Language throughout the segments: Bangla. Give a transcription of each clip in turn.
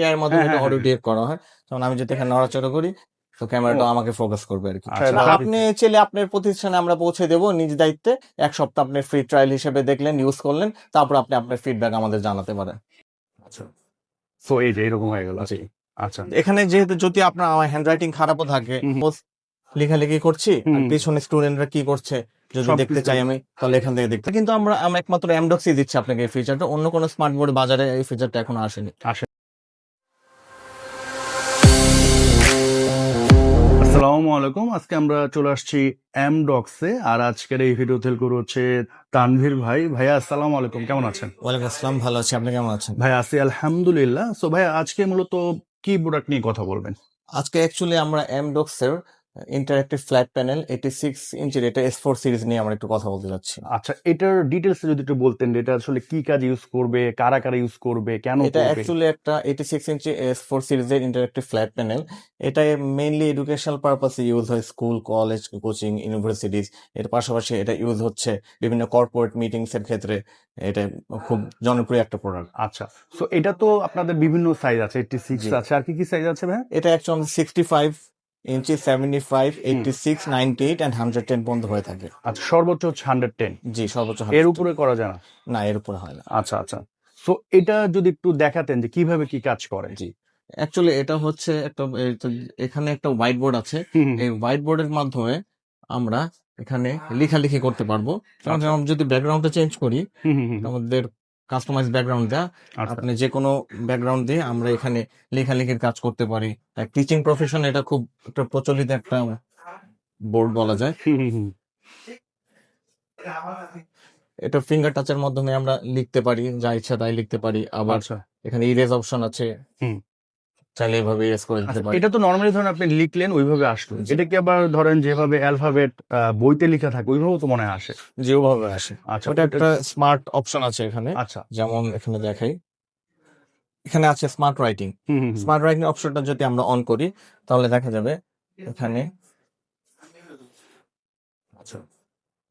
এআই মাধ্যমে এটা অডিও ডিটেক্ট করা হয় যেমন আমি যদি এখানে নড়াচড়া করি তো ক্যামেরাটা আমাকে ফোকাস করবে আর কি আচ্ছা, আপনি চাইলে আপনার প্রতিষ্ঠানে আমরা পৌঁছে দেবো নিজ দায়িত্বে। এক সপ্তাহ আপনি ফ্রি ট্রায়াল হিসেবে দেখলেন ইউজ করলেন তারপর আপনি আপনার ফিডব্যাক আমাদের জানাতে পারেন। আচ্ছা। সো এই যে এরকম হয়ে গেল। আচ্ছা। এখানে যেহেতু যদি আপনার আমার হ্যান্ড রাইটিং খারাপও থাকে লেখালেখি করছি আর। পিছনে স্টুডেন্টরা কি করছে যদি দেখতে চাই আমি তাহলে এখান থেকে দেখতে কিন্তু আমরা আমরা একমাত্র এমডক্সই দিচ্ছি আপনাকে এই ফিচারটা অন্য কোনো স্মার্ট বোর্ড বাজারে এই ফিচারটা এখন আসেনি। আসসালামু আলাইকুম। আজকে আমরা চলে আসছি এম ডক্সে আর আজকের এই ভিডিও তেলকুর হচ্ছে তানভীর ভাই। ভাইয়া আসসালামু আলাইকুম। কেমন আছেন? ওয়ালাইকুম আসসালাম। ভালো আছি। আপনি কেমন আছেন? ভাই আছি আলহামদুলিল্লাহ। সো ভাই আজকে মূলত কি প্রোডাক্ট নিয়ে কথা বলবেন? আজকে অ্যাকচুয়ালি আমরা এম এর interactive flat panel eighty six ইঞ্চির এটা এস ফোর সিরিজ নিয়ে আমরা একটু কথা বলতে যাচ্ছি। আচ্ছা এটার ডিটেলস যদি একটু বলতেন এটা আসলে কি কাজ ইউজ করবে কারা কারা ইউজ করবে কেন এটা অ্যাকচুয়ালি একটা eighty six inch S four সিরিজের ইন্টারেক্টিভ ফ্ল্যাট প্যানেল এটা মেইনলি এডুকেশনাল পারপাসে ইউজ হয় স্কুল কলেজ কোচিং ইউনিভার্সিটিজ এর পাশাপাশি এটা ইউজ হচ্ছে বিভিন্ন কর্পোরেট মিটিংস এর ক্ষেত্রে। এটা খুব জনপ্রিয় একটা প্রোডাক্ট আচ্ছা সো এটা তো আপনাদের বিভিন্ন সাইজ আছে এইটটি সিক্স। আছে। আর কি কি সাইজ আছে ভাই এটা actually sixty five inch seventy five eighty six ninety eight and hundred ten পর্যন্ত হয়ে থাকে। আচ্ছা সর্বোচ্চ হচ্ছে হান্ড্রেড টেন জি সর্বোচ্চ এর উপরে করা যায় না? না এর উপরে হয় না। আচ্ছা আচ্ছা। সো এটা যদি একটু দেখাতেন যে কীভাবে কি কাজ করে। জি। অ্যাকচুয়ালি এটা হচ্ছে একটা এখানে একটা হোয়াইট বোর্ড আছে এই হোয়াইট বোর্ডের মাধ্যমে আমরা এখানে লেখালেখি করতে পারব। আচ্ছা। যদি ব্যাকগ্রাউন্ডটা চেঞ্জ করি। আমাদের কাস্টমাইজ ব্যাকগ্রাউন্ড দেওয়া আপনি যে কোনো ব্যাকগ্রাউন্ড দিয়ে আমরা এখানে লেখালেখির কাজ করতে পারি। টিচিং প্রফেশন এটা খুব একটা প্রচলিত একটা বোর্ড বলা যায়। এটা ফিঙ্গার টাচের মাধ্যমে আমরা লিখতে পারি যা ইচ্ছা তাই লিখতে পারি। আবার আচ্ছা। এখানে ইরেজ অপশন আছে। চাইলে এভাবে ইরেজ করে দিতে আচ্ছা, পারি এটা তো নর্মালি ধরেন আপনি লিখলেন ওইভাবে আসলো। এটা কি আবার ধরেন যেভাবে অ্যালফাবেট বইতে লেখা থাকে ওইভাবে তো মনে হয় আসে। যে ওভাবে আসে। আচ্ছা ওটা একটা স্মার্ট অপশন আছে এখানে। আচ্ছা। যেমন এখানে দেখাই। এখানে আছে স্মার্ট রাইটিং। স্মার্ট রাইটিং অপশনটা যদি আমরা অন করি তাহলে দেখা যাবে এখানে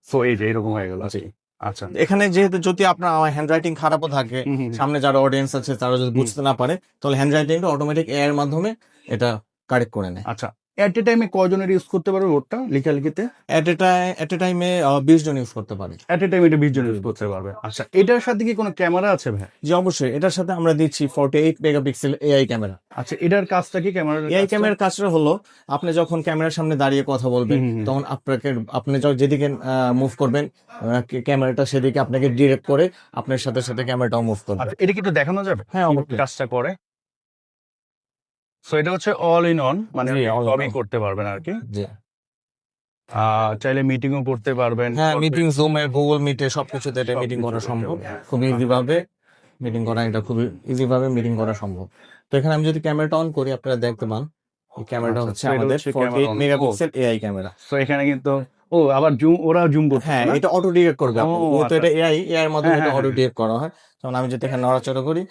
So, এই যে এরকম হয়ে গেল। জি। আচ্ছা। এখানে যেহেতু যদি আপনার হ্যান্ড রাইটিং খারাপও থাকে। সামনে যারা অডিয়েন্স আছে তারা যদি বুঝতে না পারে তাহলে হ্যান্ড রাইটিংটা অটোমেটিক এআই এর মাধ্যমে এটা কারেক্ট করে নেয়। আচ্ছা। এট এ টাইমে কজনের ইউজ করতে পারবে ওটা লেখালেখিতে এট এ টাইম এট এ টাইমে বিশ জন ইউজ করতে পারে। এট এ টাইম এটা বিশ জন ইউজ করতে পারবে। আচ্ছা এটার সাথে কি কোনো ক্যামেরা আছে ভাই? যে অবশ্যই। এটার সাথে আমরা দিচ্ছি forty eight megapixel AI camera আচ্ছা এটার কাজটা কি ক্যামেরা এআই ক্যামেরার কাজটা? হলো আপনি যখন ক্যামেরার সামনে দাঁড়িয়ে কথা বলবেন। তখন আপনাকে আপনি যখন যেদিকে মুভ করবেন ক্যামেরাটা সেদিকে আপনাকে ডিরেক্ট করে আপনার সাথে সাথে ক্যামেরাটাও মুভ করবে। আচ্ছা এটা কি একটু দেখানো যাবে? হ্যাঁ কাজটা করে? সো এটা হচ্ছে অল ইন অন মানে সবই করতে পারবেন আর কি। চাইলে মিটিংও করতে পারবেন হ্যাঁ মিটিং জুমে গুগল মিটে সবকিছুতে এটা মিটিং করা সম্ভব। খুব ইজি ভাবে মিটিং করা এটা খুবই ইজি ভাবে মিটিং করা সম্ভব। তো এখানে আমি যদি ক্যামেরাটা অন করি আপনারা দেখতে পান। এই ক্যামেরাটা আচ্ছা, হচ্ছে আমাদের হচ্ছে forty camera on। Megapixel AI camera তো এখানে কিন্তু ও আবার জুম ওরা জুম করতে হ্যাঁ এটা অটো ডিটেক্ট করবে ও, আচ্ছা। এটা এআই এআই এর মাধ্যমে হ্যাঁ, এটা হ্যাঁ, অটো হ্যাঁ। ডিটেক্ট করা হয়। যেমন আমি যদি এখানে নড়াচড়া করি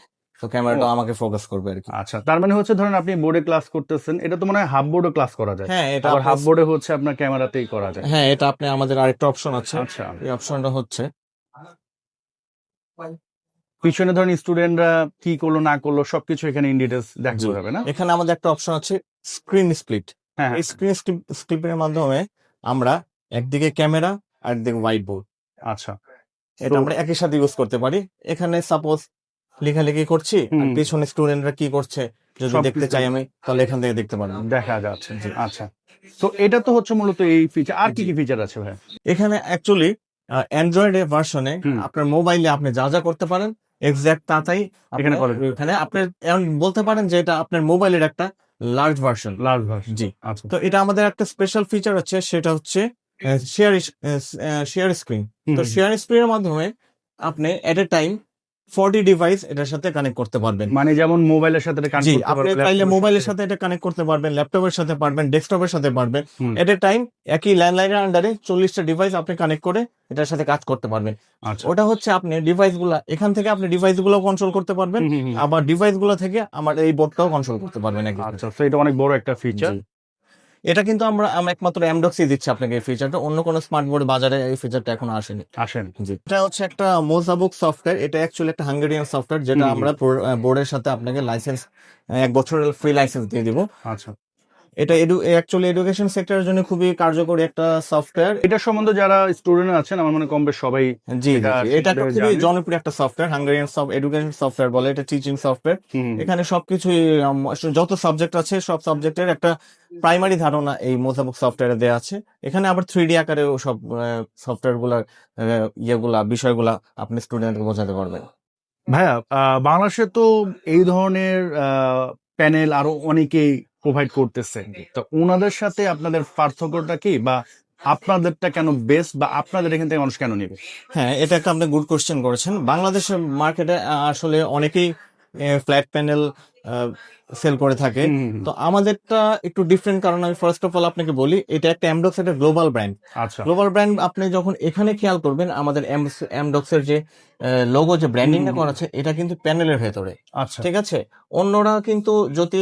তো ক্যামেরাটা আমাকে ফোকাস করবে আর কি। আচ্ছা তার মানে হচ্ছে ধরেন আপনি বোর্ডে ক্লাস করতেছেন এটা তো মনে হয় হাফ বোর্ডে ক্লাস করা যায়। হ্যাঁ এটা আবার হাফ বোর্ডে হচ্ছে আপনার ক্যামেরাতেই করা যায়। হ্যাঁ এটা আপনি আমাদের আরেকটা অপশন আছে। আচ্ছা। এই অপশনটা হচ্ছে পিছনে ধরেন স্টুডেন্টরা কি করল না করল সবকিছু এখানে ইন ডিটেলস দেখা জি। যাবে না? এখানে আমাদের একটা অপশন আছে স্ক্রিন স্প্লিট হ্যাঁ এই স্ক্রিন স্ক্রিপের মাধ্যমে আমরা একদিকে ক্যামেরা আর একদিকে হোয়াইট বোর্ড আচ্ছা। এটা আমরা একই সাথে ইউজ করতে পারি। এখানে সাপোজ লেখালেখি করছি আর। পেছনে স্টুডেন্টরা কি করছে যদি দেখতে চাই আমি তাহলে এখান থেকে দেখতে পারব। দেখা যাচ্ছে আচ্ছা। তো এটা তো হচ্ছে মূলত এই ফিচার আর কি কি ফিচার আছে ভাই? এখানে অ্যাকচুয়ালি অ্যান্ড্রয়েড এর ভার্সনে আপনার মোবাইলে আপনি যা যা করতে পারেন এক্সাক্ট তাতাই এখানে করে এখানে আপনি এমন বলতে পারেন যে এটা আপনার মোবাইলের একটা লার্জ ভার্সন লাস্ট ভার্সন জি। আচ্ছা। তো এটা আমাদের একটা স্পেশাল ফিচার আছে সেটা হচ্ছে শেয়ার শেয়ার স্ক্রিন তো। শেয়ার স্ক্রিনের মাধ্যমে আপনি at a time forty device এটার সাথে কানেক্ট করতে পারবেন। মানে যেমন মোবাইলের সাথে জি আপনি চাইলে মোবাইলের সাথে। এটা কানেক্ট করতে পারবেন ল্যাপটপের সাথে পারবেন ডেস্কটপের সাথে পারবেন। এট এ টাইম একই ল্যান্ডলাইনের আন্ডারে চল্লিশটা ডিভাইস আপনি কানেক্ট করে এটার সাথে কাজ করতে পারবেন। আচ্ছা। ওটা হচ্ছে আপনি ডিভাইসগুলা এখান থেকে আপনি ডিভাইসগুলো কন্ট্রোল করতে পারবেন। আবার ডিভাইসগুলো থেকে আমার এই বোর্ডটাও কন্ট্রোল করতে পারবেন আচ্ছা এটা অনেক বড় একটা ফিচার। এটা কিন্তু আমরা একমাত্র এমডক্সি দিচ্ছি আপনাকে এই ফিচারটা অন্য কোনো স্মার্ট বোর্ড বাজারে এই ফিচারটা এখন আসেনি। আসেন। জি। এটা হচ্ছে একটা মোজাবুক সফটওয়্যার এটা অ্যাকচুয়ালি একটা হাঙ্গেরিয়ান সফটওয়্যার যেটা। আমরা বোর্ডের সাথে আপনাকে লাইসেন্স এক বছরের ফ্রি লাইসেন্স দিয়ে দিব। আচ্ছা। এটা এডু অ্যাকচুয়ালি এডুকেশন সেক্টরের জন্য খুবই কার্যকরী একটা সফটওয়্যার এটা সম্বন্ধে যারা স্টুডেন্ট আছেন আমার মনে কম বেশ সবাই জি এটা খুবই জনপ্রিয় একটা সফটওয়্যার হাঙ্গেরিয়ান এডুকেশন সফটওয়্যার বলে এটা টিচিং সফটওয়্যার এখানে সবকিছুই যত সাবজেক্ট আছে সব সাবজেক্টের একটা প্রাইমারি ধারণা এই মোজাবুক সফটওয়্যারে দেওয়া আছে। এখানে আবার থ্রি ডি আকারেও সব সফটওয়্যারগুলা ইয়েগুলা বিষয়গুলা আপনি স্টুডেন্টকে বোঝাতে পারবেন। ভাইয়া আহ, বাংলাদেশে তো এই ধরনের প্যানেল আরও অনেকেই প্রোভাইড করতেছে। তো ওনাদের সাথে আপনাদের পার্থক্যটা কি বা আপনাদেরটা কেন বেস্ট বা আপনাদের এখান থেকে মানুষ কেন নেবে? হ্যাঁ এটা একটা আপনি গুড কোশ্চেন করেছেন। বাংলাদেশের মার্কেটে আসলে অনেকেই ফ্ল্যাট প্যানেল সেল করে থাকে। তো আমাদেরটা একটু ডিফারেন্ট কারণ আমি ফার্স্ট অফ অল আপনাকে বলি এটা একটা এমডক্স একটা গ্লোবাল ব্র্যান্ড আচ্ছা। গ্লোবাল ব্র্যান্ড আপনি যখন এখানে খেয়াল করবেন আমাদের এমডক্স এর যে লোগো যে ব্র্যান্ডিংটা করা আছে এটা কিন্তু প্যানেলের ভেতরে। আচ্ছা। ঠিক আছে? অন্যরা কিন্তু যদি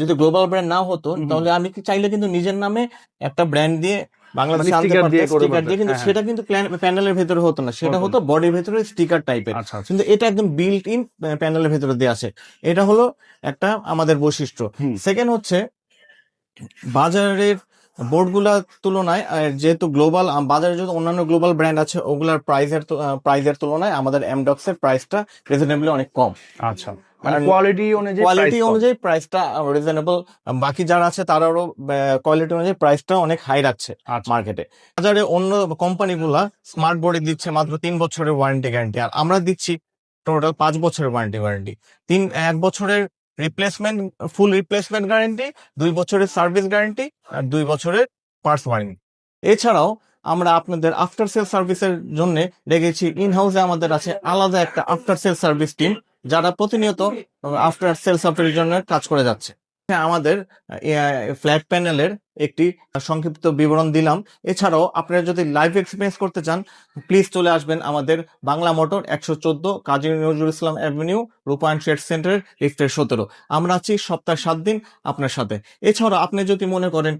যদি গ্লোবাল ব্র্যান্ড না হতো তাহলে আমি চাইলে কিন্তু নিজের নামে একটা ব্র্যান্ড দিয়ে বাংলাদেশে মানে আনতে দিয়ে করে স্টিকার কিন্তু হ্যাঁ, সেটা কিন্তু প্যানেলের ভেতরে হতো না। সেটা হতো বডির ভেতরে স্টিকার টাইপের আচ্ছা আচ্ছা। কিন্তু এটা একদম বিল্ট ইন প্যানেলের ভেতরে দেওয়া আছে এটা হলো একটা আমাদের বৈশিষ্ট্য। সেকেন্ড হচ্ছে বাজারের বোর্ডগুলার তুলনায় যেহেতু গ্লোবাল বাজারে যদি অন্যান্য গ্লোবাল ব্র্যান্ড আছে ওগুলার প্রাইসের প্রাইসের তুলনায় আমাদের এমডক্স এর প্রাইসটা রিজনেবলি অনেক কম। আচ্ছা। মানে কোয়ালিটি অনুযায়ী কোয়ালিটি অনুযায়ী প্রাইসটা রিজনেবল বাকি যারা আছে তারাও কোয়ালিটি অনুযায়ী প্রাইসটা অনেক হাই রাখছে আচ্ছা। মার্কেটে বাজারে অন্য কোম্পানিগুলা স্মার্ট বোর্ডে দিচ্ছে মাত্র তিন বছরের ওয়ারেন্টি গ্যারান্টি আর আমরা দিচ্ছি টোটাল পাঁচ বছরের ওয়ারেন্টি ওয়ারেন্টি তিন এক বছরের রিপ্লেসমেন্ট ফুল রিপ্লেসমেন্ট গ্যারান্টি দুই বছরের সার্ভিস গ্যারান্টি আর দুই বছরের পার্টস ওয়ারেন্টি এছাড়াও আমরা আপনাদের আফটার সেল সার্ভিসের জন্য রেখেছি ইন হাউসে আমাদের আছে আলাদা একটা আফটার সেল সার্ভিস টিম যারা প্রতিনিয়ত আফটার সেল সার্ভিসের জন্য কাজ করে যাচ্ছে। হ্যাঁ, আমাদের ফ্ল্যাট প্যানেলের একটি সংক্ষিপ্ত বিবরণ দিলাম। এছাড়াও আপনারা যদি লাইভ এক্সপিরিয়েন্স করতে চান প্লিজ চলে আসবেন আমাদের বাংলা মোটর একশো চোদ্দ Kazi Nazrul Islam avenue Rupayan trade centre লিফটের সতেরো। আমরা আছি সপ্তাহে সাত দিন আপনার সাথে। এছাড়াও আপনি যদি মনে করেন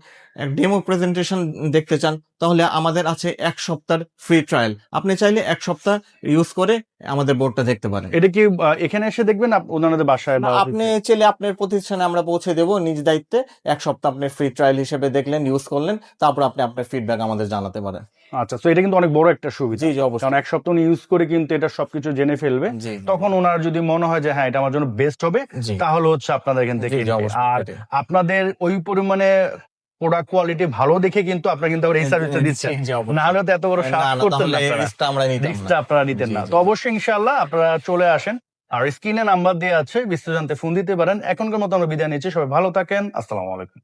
ডেমো প্রেজেন্টেশন দেখতে চান তাহলে আমাদের আছে এক সপ্তাহের ফ্রি ট্রায়াল আপনি চাইলে এক সপ্তাহ ইউজ করে আমাদের বোর্ডটা দেখতে পারেন। এটা কি এখানে এসে দেখবেন ওনাদের বাসায় আপনি? চাইলে আপনার প্রতিষ্ঠানে আমরা পৌঁছে দেব নিজ দায়িত্বে। এক সপ্তাহ আপনি ফ্রি ট্রায়াল হিসেবে দেখলেন ইউজ করলেন তারপর আপনি আপনার ফিডব্যাক আমাদের জানাতে পারেন। আচ্ছা তো এটা কিন্তু অনেক বড় একটা সুবিধা। জি জি অবশ্যই। কারণ এক সপ্তাহ ইউজ করে কিন্তু এটা সবকিছু জেনে ফেলবে। তখন ওনার যদি মনে হয় যে হ্যাঁ এটা আমার জন্য বেস্ট হবে তাহলে হচ্ছে আপনাদের এখান থেকে আর আপনাদের ওই পরিমাণে প্রোডাক্ট কোয়ালিটি ভালো দেখে কিন্তু আপনারা কিন্তু এই সার্ভিসটা দিচ্ছেন। না হলে তো এত বড় সাপ করতেন না। আমরা নিতাম না। আপনারা নিতেন না। তো অবশ্যই ইনশাআল্লাহ আপনারা চলে আসেন। আর স্ক্রিনে নাম্বার দেওয়া আছে বিস্তারিত জানতে ফোন দিতে পারেন। এখনকার মতো আমরা বিদায় নিচ্ছি। সবাই ভালো থাকেন। আসসালামু আলাইকুম।